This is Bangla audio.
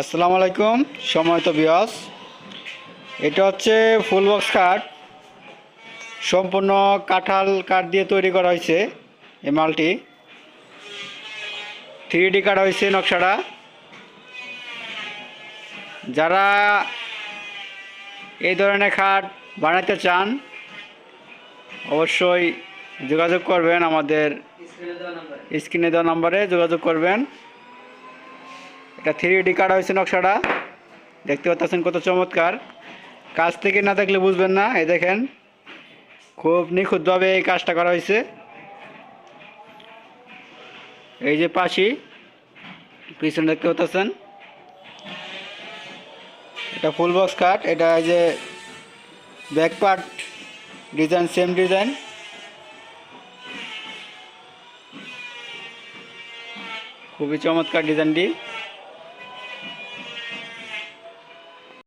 আসসালামু আলাইকুম সময় তো বিয়স এটা হচ্ছে ফুল বক্স কাঠ সম্পূর্ণ কাঁঠাল কাঠ দিয়ে তৈরি করা হয়েছে এই মালটি। থ্রি ডি কাটা হয়েছে নকশাটা। যারা এই ধরনের খাট বানাতে চান অবশ্যই যোগাযোগ করবেন আমাদের স্ক্রিনে দেওয়া নাম্বারে যোগাযোগ করবেন। এটা থ্রি ডি কাটা হয়েছে নকশাটা। দেখতে পাচ্ছেন কত চমৎকার। কাজ থেকে না দেখলে বুঝবেন না, এই দেখেন। খুব নিখুঁতভাবে এই কাজটা করা হয়েছে। এই যে পাশি, পিছনে দেখতে পাচ্ছেন। এটা ফুল বক্স কাট এটা এই যে back part design same design খুবই চমৎকার ডিজাইনটি